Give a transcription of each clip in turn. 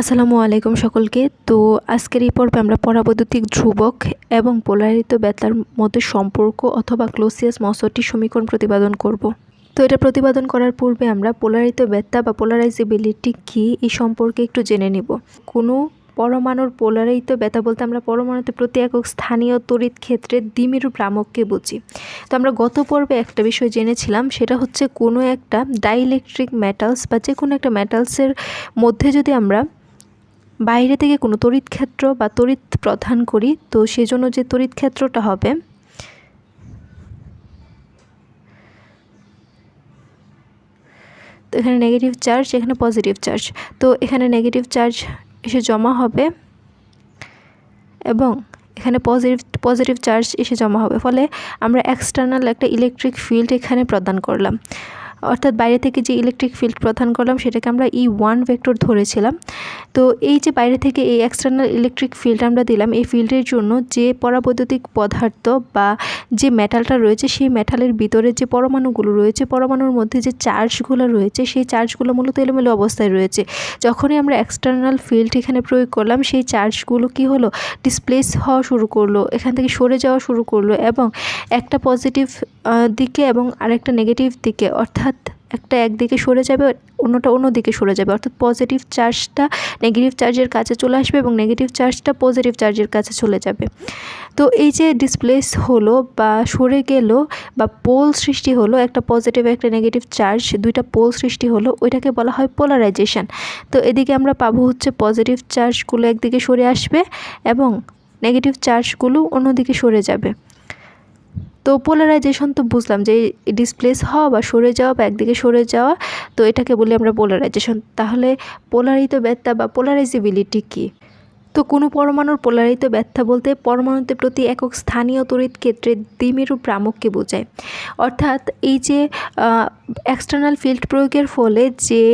আসসালামু আলাইকুম সকলকে। তো আজকের এই পর্বে আমরা পরাবৈদ্যুতিক ধ্রুবক এবং পোলারিত বেতার মধ্যে সম্পর্ক অথবা ক্লোসিয়াস মসটি সমীকরণ প্রতিপাদন করব। তো এটা প্রতিপাদন করার পূর্বে আমরা পোলারিত বেত্তা বা পোলারাইজেবিলিটি কী এই সম্পর্কে একটু জেনে নিব। কোনো পরমাণুর পোলারিত বেতা বলতে আমরা পরমাণুতে প্রতি একক স্থানীয় তড়িৎ ক্ষেত্রে দ্বিমেরু ভ্রামককে বুঝি। তো আমরা গত পর্বে একটা বিষয় জেনেছিলাম, সেটা হচ্ছে কোনো একটা ডাইইলেকট্রিক মেটালস বা যে কোনো একটা মেটালসের মধ্যে যদি আমরা বাইরে থেকে কোনো তড়িৎ ক্ষেত্র বা তড়িৎ প্রদান করি, তো সেজন্য যে তড়িৎ ক্ষেত্রটা হবে, তো এখানে নেগেটিভ চার্জ এখানে পজিটিভ চার্জ তো এখানে নেগেটিভ চার্জ এসে জমা হবে এবং এখানে পজিটিভ পজিটিভ চার্জ এসে জমা হবে। ফলে আমরা এক্সটার্নাল একটা ইলেকট্রিক ফিল্ড এখানে প্রদান করলাম। অর্থাৎ বাইরে থেকে যে ইলেকট্রিক ফিল্ড প্রদান করলাম, সেটাকে আমরা ই ওয়ান ভেক্টর ধরেছিলাম। তো এই যে বাইরে থেকে এই এক্সটার্নাল ইলেকট্রিক ফিল্ড আমরা দিলাম, এই ফিল্ডের জন্য যে পরাবৈদ্যুতিক পদার্থ বা যে মেটালটা রয়েছে, সেই মেটালের ভিতরে যে পরমাণুগুলো রয়েছে, পরমাণুর মধ্যে যে চার্জগুলো রয়েছে, সেই চার্জগুলো মূলত এলোমেলো অবস্থায় রয়েছে। যখনই আমরা এক্সটার্নাল ফিল্ড এখানে প্রয়োগ করলাম, সেই চার্জগুলো কি হলো? ডিসপ্লেস হওয়া শুরু করল, এখান থেকে সরে যাওয়া শুরু করল এবং একটা পজিটিভ দিকে এবং আরেকটা নেগেটিভ দিকে, অর্থাৎ একটা একদিকে সরে যাবে, অন্যটা অন্য দিকে সরে যাবে। অর্থাৎ পজিটিভ চার্জটা নেগেটিভ চার্জের কাছে চলে আসবে এবং নেগেটিভ চার্জটা পজিটিভ চার্জের কাছে চলে যাবে। তো এই যে ডিসপ্লেস হলো বা সরে গেল বা পোল সৃষ্টি হলো, একটা পজিটিভ একটা নেগেটিভ চার্জ দুইটা পোল সৃষ্টি হলো, ওইটাকে বলা হয় পোলারাইজেশন তো এদিকে আমরা পাবো হচ্ছে পজিটিভ চার্জগুলো একদিকে সরে আসবে এবং নেগেটিভ চার্জগুলো অন্যদিকে সরে যাবে। তো পোলারাইজেশন তো বুঝলাম যে ডিসপ্লেস হওয়া বা সরে যাওয়া বা একদিকে সরে যাওয়া, তো এটাকে বলি আমরা পোলারাইজেশন তাহলে পোলারিত ব্যত্যা বা পোলারাইজেবিলিটি কী? তো কোনো পরমাণুর পোলারিত ব্যথা বলতে পরমাণুতে প্রতি একক স্থানীয় তড়িৎ ক্ষেত্রে দ্বিমেরু ভ্রামককে বোঝায়। অর্থাৎ এই যে এক্সটার্নাল ফিল্ড প্রয়োগের ফলে যে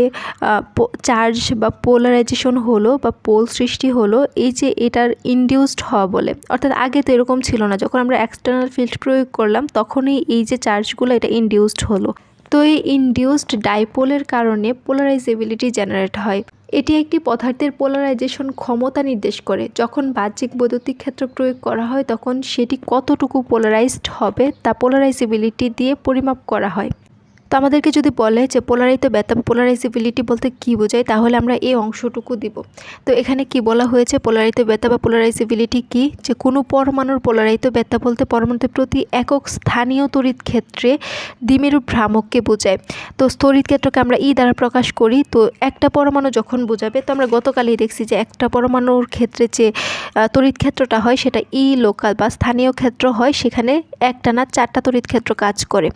চার্জ বা পোলারাইজেশন হলো বা পোল সৃষ্টি হলো, এই যে এটার ইনডিউসড হওয়া বলে। অর্থাৎ আগে তো এরকম ছিল না। যখন আমরা এক্সটার্নাল ফিল্ড প্রয়োগ করলাম, তখনই এই যে চার্জগুলো এটা ইনডিউসড হলো। তো এই ইনডিউসড ডাইপোলের কারণে পোলারাইজেবিলিটি জেনারেট হয়। এটি একটি পদার্থের পোলারাইজেশন ক্ষমতা নির্দেশ করে। যখন বাহ্যিক বৈদ্যুতিক ক্ষেত্র প্রয়োগ করা হয়, তখন সেটি কতটুকু পোলারাইজড হবে তা পোলারাইজেবিলিটি দিয়ে পরিমাপ করা হয়। তো আমাদেরকে যদি বলে যে পোলারাইতে ব্যথা পোলারাইজেবিলিটি বলতে কী বোঝায়, তাহলে আমরা এই অংশটুকু দিব। তো এখানে কি বলা হয়েছে পোলারাইত ব্যথা বা পোলারাইজেবিলিটি কি? যে কোনো পরমাণুর পোলারাইত ব্যথা বলতে পরমাণুতে প্রতি একক স্থানীয় তড়িৎ ক্ষেত্রে দ্বিমেরু ভ্রামককে বোঝায়। তো স্থরিত ক্ষেত্রকে আমরা ই দ্বারা প্রকাশ করি। তো একটা পরমাণু যখন বোঝাবে, তো আমরা গতকালই দেখছি যে একটা পরমাণুর ক্ষেত্রে যে তড়িৎ ক্ষেত্রটা হয়, সেটা ই লোকাল বা স্থানীয় ক্ষেত্র হয়, সেখানে একটা না চারটা তড়িৎ ক্ষেত্র কাজ করে।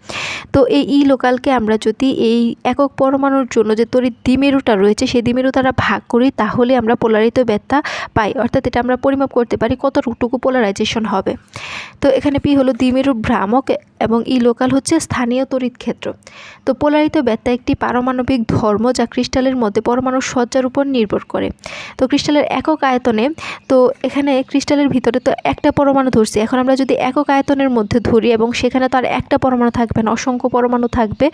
তো এই ই লোকাল এটাকে আমরা যদি এই একক পরমাণুর জন্য যে তড়িৎ দ্বিমেরুটা রয়েছে, সেই দ্বিমেরু দ্বারা ভাগ করি, তাহলে আমরা পোলারিত ব্যথা পাই। অর্থাৎ এটা আমরা পরিমাপ করতে পারি কতটুকু পোলারাইজেশন হবে। তো এখানে পি হলো দ্বিমেরু ভ্রামক এবং ই লোকাল হচ্ছে স্থানীয় তড়িৎ ক্ষেত্র। তো পোলারিত ব্যথা একটি পারমাণবিক ধর্ম যা ক্রিস্টালের মধ্যে পরমাণু সজ্জার উপর নির্ভর করে। তো ক্রিস্টালের একক আয়তনে, তো এখানে ক্রিস্টালের ভিতরে তো একটা পরমাণু ধরছি। এখন আমরা যদি একক আয়তনের মধ্যে ধরি এবং সেখানে তো আর একটা পরমাণু থাকবে না, অসংখ্য পরমাণু থাকবে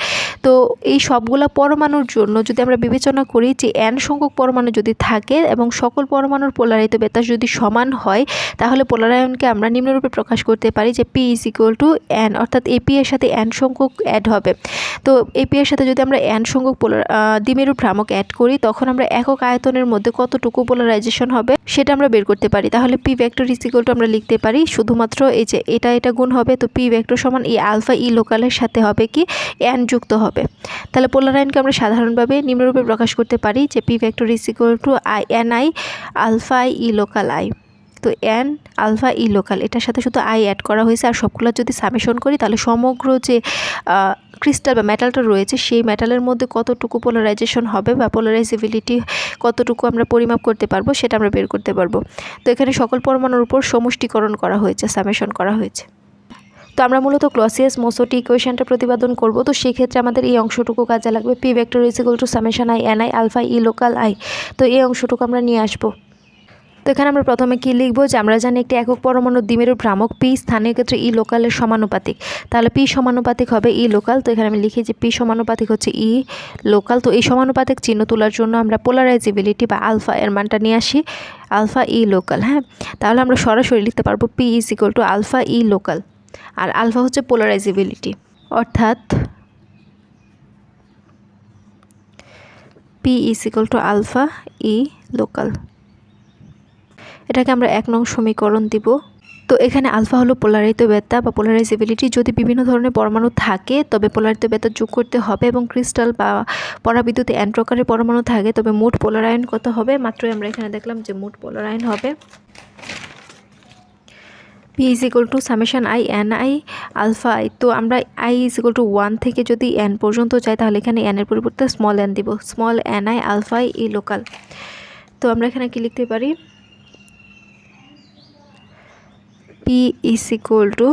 তো এই সবগুলো পরমাণুর জন্য যদি আমরা বিবেচনা করি যে এন সংখ্যক পরমাণু যদি থাকে এবং সকল পরমাণুর পোলারিত বেতাস যদি সমান হয়, তাহলে পোলারায়নকে আমরা নিম্নরূপে প্রকাশ করতে পারি যে P is equal to N অর্থাৎ এপি এর সাথে এন সংখ্যক অ্যাড হবে। তো এপি এর সাথে যদি আমরা এন সংখ্যক পোলার দ্বিমেরু ভ্রামক অ্যাড করি, তখন আমরা একক আয়তনের মধ্যে কতটুকু পোলারাইজেশন হবে? সেটা আমরা বের করতে পারি। তাহলে পি ভেক্টর ইসিকল আমরা লিখতে পারি, শুধুমাত্র এই যে এটা এটা গুণ হবে, তো পি ভেক্টর সমান এই আলফা ই লোকালের সাথে হবে কি? অ্যান যুক্ত হবে। তাহলে পোলার আইনকে আমরা সাধারণভাবে নিম্নরূপে প্রকাশ করতে পারি যে P vector is equal to I N I alpha E local I তো এন আলফা, ই লোকাল। এটার সাথে শুধু আই অ্যাড করা হয়েছে আর সবগুলো যদি সামেশন করি, তাহলে সমগ্র যে ক্রিস্টাল বা মেটালটা রয়েছে, সেই মেটালের মধ্যে কতটুকু পোলারাইজেশন হবে বা পোলারাইজেবিলিটি কতটুকু আমরা পরিমাপ করতে পারব, সেটা আমরা বের করতে পারব। তো এখানে সকল পরমাণুর উপর সমষ্টিকরণ করা হয়েছে সামেশন করা হয়েছে। তো আমরা মূলত ক্লসিয়াস মোসোটি ইকুয়েশনটা প্রতিপাদন করব। তো সেক্ষেত্রে আমাদের এই অংশটুকু কাজে লাগবে P vector is to summation I N I alpha E local I তো এই অংশটুকু আমরা নিয়ে আসব। তো এখানে আমরা প্রথমে কি লিখব? যে আমরা জানি একটি একক পরমাণু দ্বিমেরু ভ্রামক পি স্থানীয় ক্ষেত্রে ই লোকালের সমানুপাতিক। তাহলে পি সমানুপাতিক হবে ই লোকাল তো এখানে আমি লিখি যে পি সমানুপাতিক হচ্ছে ই লোকাল তো এই সমানুপাতিক চিহ্ন তোলার জন্য আমরা পোলারাইজেবিলিটি বা আলফা এর মানটা নিয়ে আসি। আলফা ই লোকাল হ্যাঁ? তাহলে আমরা সরাসরি লিখতে পারব P is equal to alpha E local R alpha হচ্ছে পোলারাইজেবিলিটি অর্থাৎ P is equal to alpha E local এটাকে আমরা এক নং সমীকরণ দিব। তো এখানে আলফা হলো পোলারিত বেতা বা পোলারাইজেবিলিটি যদি বিভিন্ন ধরনের পরমাণু থাকে, তবে পোলারিত বেতা যোগ করতে হবে এবং ক্রিস্টাল বা পরাবিদ্যুতে অ্যান প্রকারের পরমাণু থাকে, তবে মোট পোলারায়ন কত হবে? মাত্রই আমরা এখানে দেখলাম যে মোট পোলারায়ন হবে। P is equal to summation I N I alpha I তো আমরা I is equal to one থেকে যদি এন পর্যন্ত যাই তাহলে এখানে এনের পরিবর্তে স্মল এন দিব। Small N I alpha I E local তো আমরা এখানে কি লিখতে পারি? P is equal to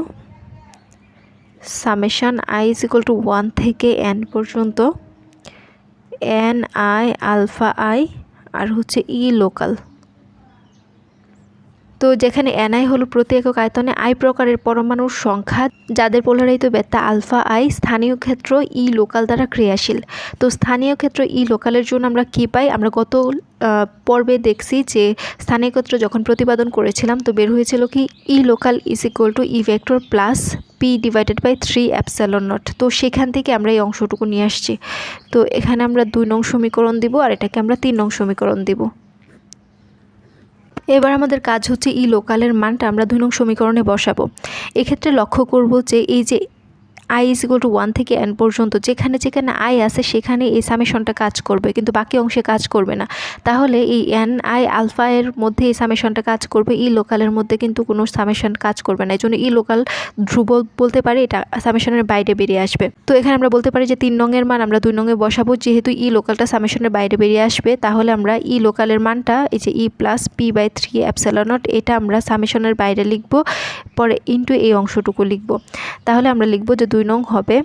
summation I is equal to one থেকে এন পর্যন্ত। এন আই আলফা আই আর হচ্ছে ই লোকাল তো যেখানে এনআই হলো প্রতি একক আয়তনে আই প্রকারের পরমাণুর সংখ্যা, যাদের পোলারাইত বেত্তা আলফা আই, স্থানীয় ক্ষেত্র ই লোকাল দ্বারা ক্রিয়াশীল। তো স্থানীয় ক্ষেত্র ই লোকালের জন্য আমরা কি পাই? আমরা গত পর্বে দেখছি যে স্থানীয় ক্ষেত্র যখন প্রতিপাদন করেছিলাম, তো বের হয়েছিল কি E local is equal to E vector plus P divided by three epsilon nought. তো সেখান থেকে আমরা এই অংশটুকু নিয়ে আসছি। তো এখানে আমরা দুই নং সমীকরণ দিব আর এটাকে আমরা তিন নং সমীকরণ দিব। এবার আমাদের কাজ হচ্ছে ই লোকালের মানটা আমরা দুই নং সমীকরণে বসাবো। এক্ষেত্রে লক্ষ্য করব যে এই যে I is equal to one থেকে এন পর্যন্ত, যেখানে যেখানে আই আছে সেখানে এই সামেশনটা কাজ করবে, কিন্তু বাকি অংশে কাজ করবে না। তাহলে এই এন আই আলফা এর মধ্যে এই সামেশনটা কাজ করবে ই লোকালের মধ্যে কিন্তু কোনো সামেশন কাজ করবে না। এই জন্য ই লোকাল ধ্রুব বলতে পারি এটা সামেশনের বাইরে বেরিয়ে আসবে। তো এখানে আমরা বলতে পারি যে তিন নংয়ের মান আমরা দুই নঙে বসাবো, যেহেতু ই লোকালটা সামেশনের বাইরে বেরিয়ে আসবে, তাহলে আমরা ই লোকালের মানটা, এই যে E plus P by three epsilon nought এটা আমরা সামেশনের বাইরে লিখব, পরে ইন্টু এই অংশটুকু লিখব। তাহলে আমরা লিখব যে দুই নং হবে।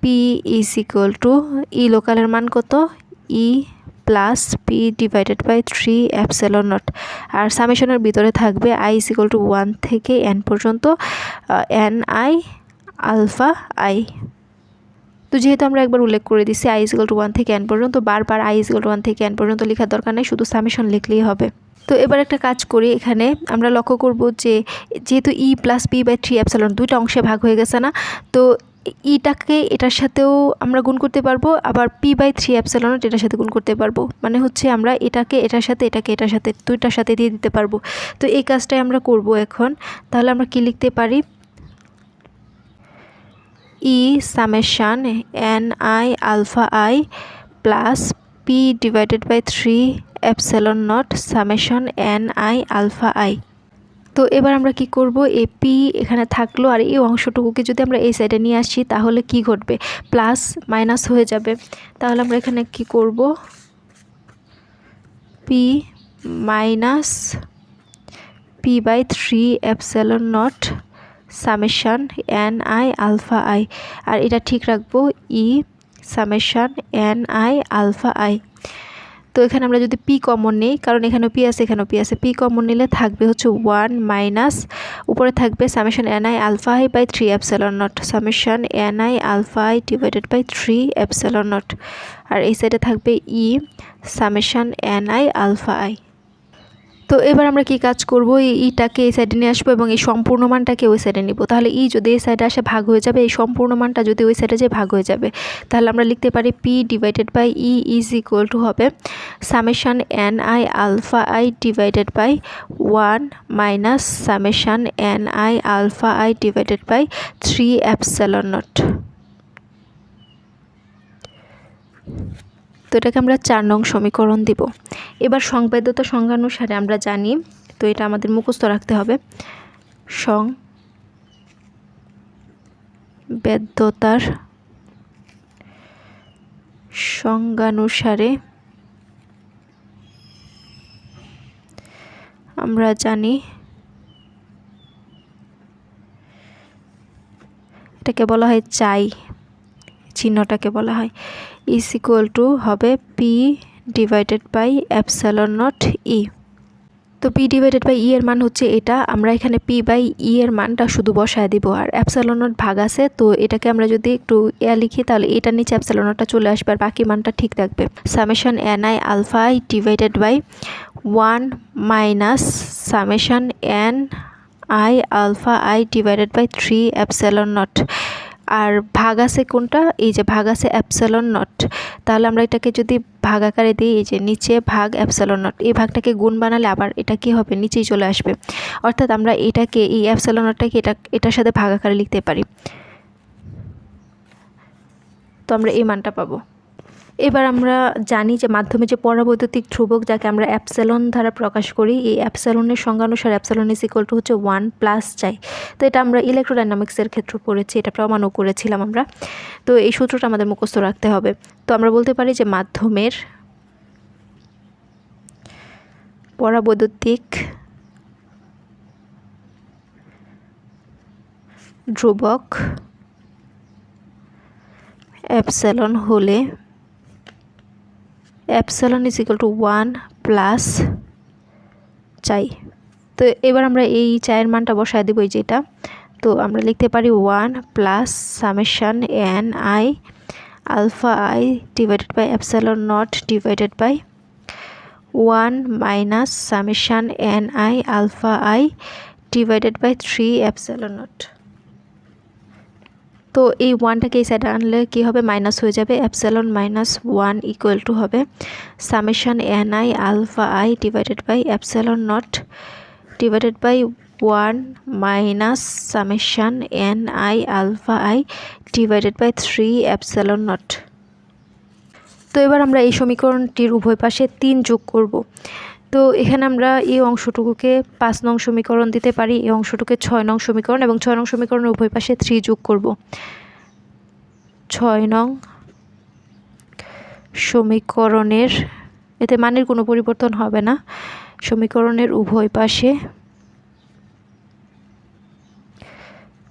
P is equal to E লোকালের মান কত? E plus P divided by three epsilon nought আর সামেশনের ভিতরে থাকবে I is equal to one থেকে এন পর্যন্ত এন আই আলফা আই তো যেহেতু আমরা একবার উল্লেখ করে দিচ্ছি I is equal to one থেকে এন পর্যন্ত, বারবার I is equal to one থেকে এন পর্যন্ত লেখার দরকার নেই, শুধু সামেশন লিখলেই হবে। তো এবার একটা কাজ করি এখানে। আমরা লক্ষ্য করব যে, যেহেতু E plus P by three epsilon দুইটা অংশে ভাগ হয়ে গেছে না, তো ইটাকে এটার সাথেও আমরা গুণ করতে পারব, আবার পি বাই থ্রি অ্যাপসালন এটার সাথে গুণ করতে পারব। মানে হচ্ছে আমরা এটাকে, এটার সাথে, এটাকে, এটার সাথে, দুইটার সাথে দিয়ে দিতে পারব। তো এই কাজটাই আমরা করব এখন। তাহলে আমরা কি লিখতে পারি? E summation N I alpha I plus P divided by three epsilon nought summation N I alpha I. তো এবার আমরা কি করব? এ পি এখানে থাকল আর এই অংশটুকুকে যদি আমরা এই সাইডে নিয়ে আসি, তাহলে কি ঘটবে? প্লাস, মাইনাস হয়ে যাবে। তাহলে আমরা এখানে কি করব? P minus P by three epsilon nought summation N I alpha I. আর এটা ঠিক রাখব, E summation N I alpha I. তো এখানে আমরা যদি পি কমন নিই, কারণ এখানেও পি আছে, এখানেও পি আছে পি কমন নিলে থাকবে হচ্ছে ওয়ান মাইনাস উপরে থাকবে summation N I alpha I by three epsilon nought summation N I alpha I divided by three epsilon nought আর এই সাইডে থাকবে E summation N I alpha I তো এবার আমরা কি কাজ করব? এই ইটাকে এই সাইডে নিয়ে আসব এবং এই সম্পূর্ণ মানটাকে ওই সাইডে নিব। তাহলে ই যদি এই সাইডে আসে ভাগ হয়ে যাবে, এই সম্পূর্ণ মানটা যদি ওই সাইডে যায় ভাগ হয়ে যাবে, তাহলে আমরা লিখতে পারি P divided by E is equal to হবে summation N I alpha I divided by one minus summation N I alpha I divided by three epsilon nought এটাকে আমরা চার নং সমীকরণ দিব। এবার সংবেদ্যতা সংজ্ঞানুসারে আমরা জানি, তো এটা আমাদের মুখস্থ রাখতে হবে। সং বেদ্যতার সংজ্ঞানুসারে আমরা জানি, এটাকে বলা হয় চাই, চিহ্নটাকে বলা হয়। ইজ ইকুয়াল টু হবে P divided by epsilon nought E তো পি ডিভাইডেড বাই ই এর মান হচ্ছে এটা। আমরা এখানে পি বাই ই এর মানটা শুধু বসায় দিব। আর অ্যাপসালনট ভাগ আছে, তো এটাকে আমরা যদি একটু ইয়া লিখি, তাহলে এটার নিচে অ্যাপসালনটটা চলে আসবে আর বাকি মানটা ঠিক থাকবে। Summation N I alpha I divided by one minus summation N I alpha I divided by three epsilon nought আর ভাগ আছে কোনটা? এই যে ভাগ আছে অ্যাপসালন নট। তাহলে আমরা এটাকে যদি ভাগ আকারে দিই, এই যে নিচে ভাগ অ্যাপসালন নট, এই ভাগটাকে গুণ বানালে আবার এটা কি হবে? নিচেই চলে আসবে। অর্থাৎ আমরা এটাকে, এই অ্যাপসালন নটটাকে এটা, এটার সাথে ভাগ আকারে লিখতে পারি। তো আমরা এই মানটা পাবো। এবার আমরা জানি যে মাধ্যমে যে পরাবৈদ্যুতিক ধ্রুবক যাকে আমরা অ্যাপসেলন দ্বারা প্রকাশ করি, এই অ্যাপসেলনের সংজ্ঞানুসার অ্যাপসেলন ইজ ইকুয়াল টু হচ্ছে ওয়ান প্লাস চাই তো এটা আমরা ইলেকট্রোডাইনামিক্সের ক্ষেত্রে পড়েছি, এটা প্রমাণও করেছিলাম আমরা। তো এই সূত্রটা আমাদের মুখস্থ রাখতে হবে। তো আমরা বলতে পারি যে মাধ্যমের পরাবৈদ্যুতিক ধ্রুবক অ্যাপসেলন হলে epsilon is equal to one plus chi. তো এবার আমরা এই চায়ের মানটা বসায় দেবো এই যেটা। তো আমরা লিখতে পারি one plus summation N I alpha I divided by epsilon nought divided by one minus summation N I alpha I divided by three epsilon nought. তো এই ওয়ানটাকে এই সাইডে আনলে কী হবে? মাইনাস হয়ে যাবে। Epsilon minus one equal to হবে। Summation N I alpha I divided by epsilon nought divided by one minus summation N I alpha I divided by three epsilon nought তো এবার আমরা এই সমীকরণটির উভয় পাশে তিন যোগ করব। তো এখানে আমরা এই অংশটুকুকে পাঁচ নং সমীকরণ দিতে পারি। এই অংশটুকে ছয় নং সমীকরণ এবং ছয় নং সমীকরণের উভয় পাশে থ্রি যোগ করব। ছয় নং সমীকরণের, এতে মানের কোনো পরিবর্তন হবে না। সমীকরণের উভয় পাশে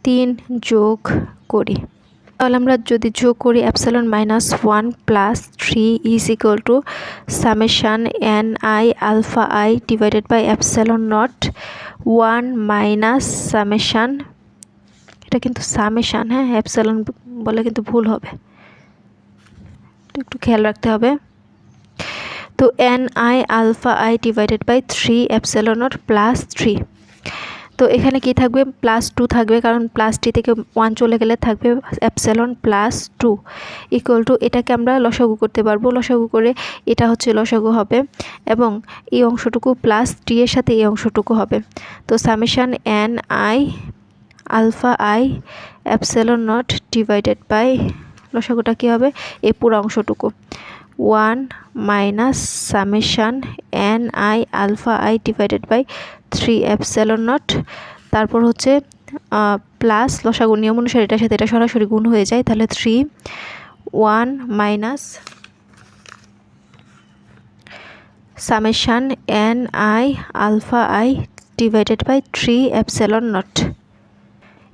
তিন যোগ করি। তাহলে আমরা যদি যোগ করি epsilon minus one plus three is equal to summation N I alpha I divided by epsilon nought one minus summation. এটা কিন্তু সামেশান হ্যাঁ? অ্যাপসালন বলে কিন্তু ভুল হবে। একটু খেয়াল রাখতে হবে। তো N I alpha I divided by three epsilon nought plus three. তো এখানে কি থাকবে? প্লাস টু থাকবে, কারণ প্লাস টি থেকে ওয়ান চলে গেলে থাকবে epsilon plus two equal to এটাকে আমরা লসাগু করতে পারব। লসাগু করে এটা হচ্ছে লসাগু হবে এবং এই অংশটুকু প্লাস টি এর সাথে এই অংশটুকু হবে। তো summation N I alpha I epsilon nought divided by লসাগুটা কী হবে? এই পুরো অংশটুকু। One minus summation N I alpha I divided by three epsilon nought তারপর হচ্ছে প্লাস লসাগু নিয়ম অনুসারে এটার সাথে এটা সরাসরি গুণ হয়ে যায়, তাহলে three one minus summation n i alpha i divided by three epsilon naught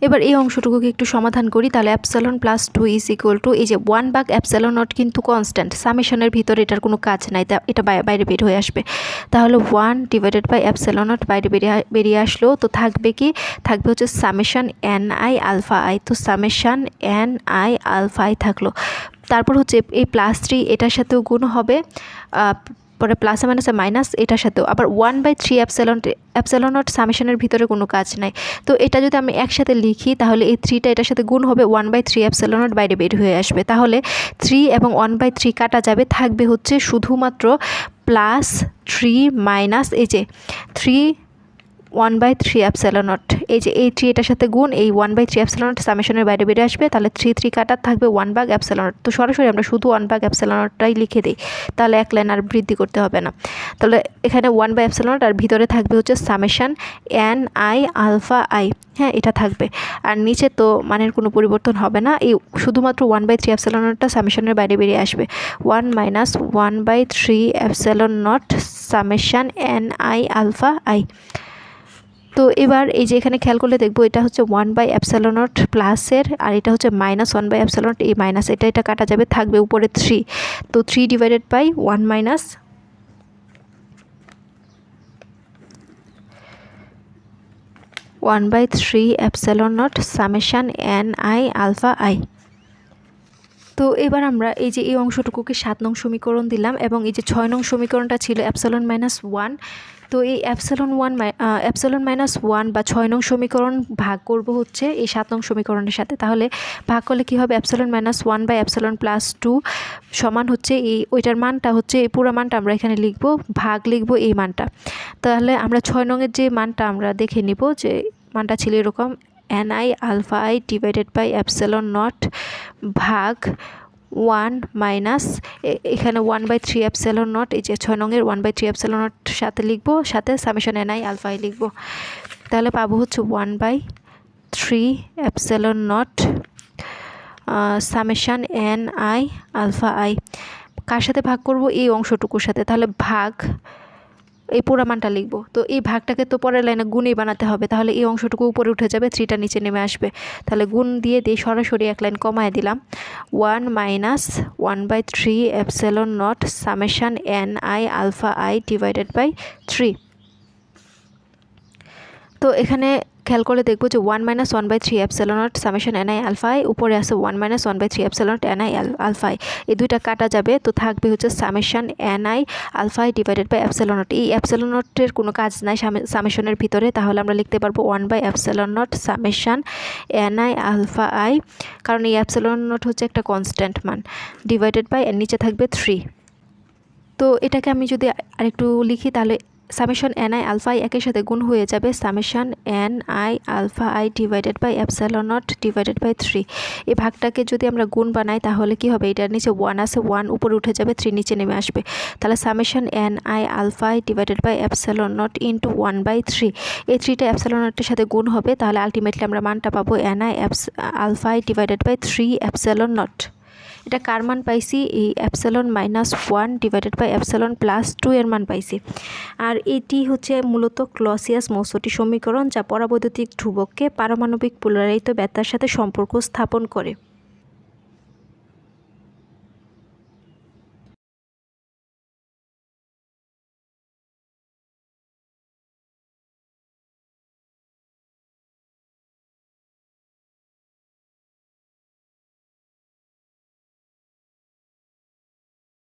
এবার এই অংশটুকুকে একটু সমাধান করি, তাহলে epsilon plus two is equal to, এই যে ওয়ান বাক অ্যাপসালন নট কিন্তু কনস্ট্যান্ট সামেশনের ভিতরে এটার কোনো কাজ নাই, তা এটা বাইরে বের হয়ে আসবে। তাহলে one divided by epsilon nought বাইরে বেরিয়ে বেরিয়ে আসলো, তো থাকবে কি? থাকবে হচ্ছে summation N I alpha I, তো summation N I alpha I থাকল। তারপর হচ্ছে এই প্লাস থ্রি এটার সাথেও গুণ হবে পরে প্লাস মাইনাসে মাইনাস এটার সাথেও। আবার one by three epsilon epsilon nought সামেশনের ভিতরে কোনো কাজ নাই। তো এটা যদি আমি একসাথে লিখি, তাহলে এই থ্রিটা এটার সাথে গুণ হবে one by three epsilon nought বাইরে বের হয়ে আসবে। তাহলে থ্রি এবং ওয়ান বাই থ্রি কাটা যাবে, থাকবে হচ্ছে শুধুমাত্র প্লাস থ্রি মাইনাস এই যে three one by three epsilon nought এই যে এই থ্রি এটার সাথে গুণ, এই one by three epsilon nought সামেশনের বাইরে বেরিয়ে আসবে, তাহলে থ্রি থ্রি কাটার থাকবে ওয়ান বাগ অ্যাপসেলনট তো সরাসরি আমরা শুধু ওয়ান বাগ অ্যাপসেলনটটাই লিখে দিই, তাহলে এক লাইন আর বৃদ্ধি করতে হবে না। তাহলে এখানে ওয়ান বাই অ্যাপসেলনট আর ভিতরে থাকবে হচ্ছে summation N I alpha I হ্যাঁ এটা থাকবে। আর নিচে তো মানের কোনো পরিবর্তন হবে না, এই শুধুমাত্র ওয়ান বাই থ্রি অ্যাপসেলনটটা সামেশনের বাইরে বেরিয়ে আসবে। One minus one by three epsilon nought summation N I alpha I তো এবার এই যে এখানে খেয়াল করলে দেখব এটা হচ্ছে ওয়ান বাই অ্যাপসালনট প্লাসের আর এটা হচ্ছে মাইনাস ওয়ান বাই অ্যাপসালনট এই মাইনাস এটা এটা কাটা যাবে, থাকবে উপরে থ্রি তো three divided by one minus one by three epsilon nought summation N I alpha I তো এবার আমরা এই যে এই অংশটুকুকে সাত নং সমীকরণ দিলাম, এবং এই যে ছয় নং সমীকরণটা ছিল অ্যাপসালন মাইনাস ওয়ান তো এই epsilon one epsilon minus one বা ছয় নং সমীকরণ ভাগ করব হচ্ছে এই সাত নং সমীকরণের সাথে। তাহলে ভাগ করলে কী হবে? Epsilon minus one by epsilon plus two সমান হচ্ছে এই ওইটার মানটা হচ্ছে এই পুরো মানটা আমরা এখানে লিখব, ভাগ লিখব এই মানটা। তাহলে আমরা ছয় নংয়ের যে মানটা আমরা দেখে নিব যে মানটা ছিল এরকম N I alpha I divided by epsilon nought ভাগ ওয়ান মাইনাস এখানে one by three epsilon nought, এই যে ছয় নংয়ের one by three epsilon nought সাথে লিখব, সাথে সামেশন এন আই আলফাই লিখব। তাহলে পাবো হচ্ছে one by three epsilon nought summation N I, alpha I. কার সাথে ভাগ করব? এই অংশটুকুর সাথে। তাহলে ভাগ এই পুরো মানটা লিখব। তো এই ভাগটাকে তো পরের লাইনে গুণই বানাতে হবে, তাহলে এই অংশটুকু উপরে উঠে যাবে, থ্রিটা নিচে নেমে আসবে। তাহলে গুণ দিয়ে দিয়ে সরাসরি এক লাইন কমায় দিলাম। One minus one by three epsilon nought summation N I alpha I divided by three. তো এখানে খেয়াল করে দেখব যে one minus one by three epsilon nought summation N I alpha I উপরে আছে one minus one by three epsilon nought N I alpha I এই দুইটা কাটা যাবে, তো থাকবে হচ্ছে summation N I alpha I divided by epsilon nought এই অ্যাপসেলনটের কোনো কাজ নাই সামেশনের ভিতরে, তাহলে আমরা লিখতে পারব one by epsilon nought summation N I alpha I কারণ এই অ্যাপসেলনট হচ্ছে একটা কনস্ট্যান্ট মান ডিভাইডেড বাই এর নিচে থাকবে থ্রি তো এটাকে আমি যদি আরেকটু লিখি, তাহলে summation N I alpha I একের সাথে গুণ হয়ে যাবে। Summation N I alpha I divided by nought divided by three. এই ভাগটাকে যদি আমরা গুণ বানাই, তাহলে কি হবে? এটার নিচে ওয়ান আছে, ওয়ান উপরে উঠে যাবে, থ্রি নিচে নেমে আসবে। তাহলে summation N I alpha I divided by nought into one by three. এই থ্রিটা নটের সাথে গুণ হবে, তাহলে আলটিমেটলি আমরা মানটা পাবো n i eps alpha i divided by three not. এটা কার মান পাইছি? এই epsilon minus one divided by epsilon plus two এর মান পাইছি। আর এটি হচ্ছে মূলত ক্লসিয়াস মৌসটি সমীকরণ যা পরাবৈদ্যুতিক ধ্রুবককে পারমাণবিক পুনরায়িত ব্যথার সাথে সম্পর্ক স্থাপন করে।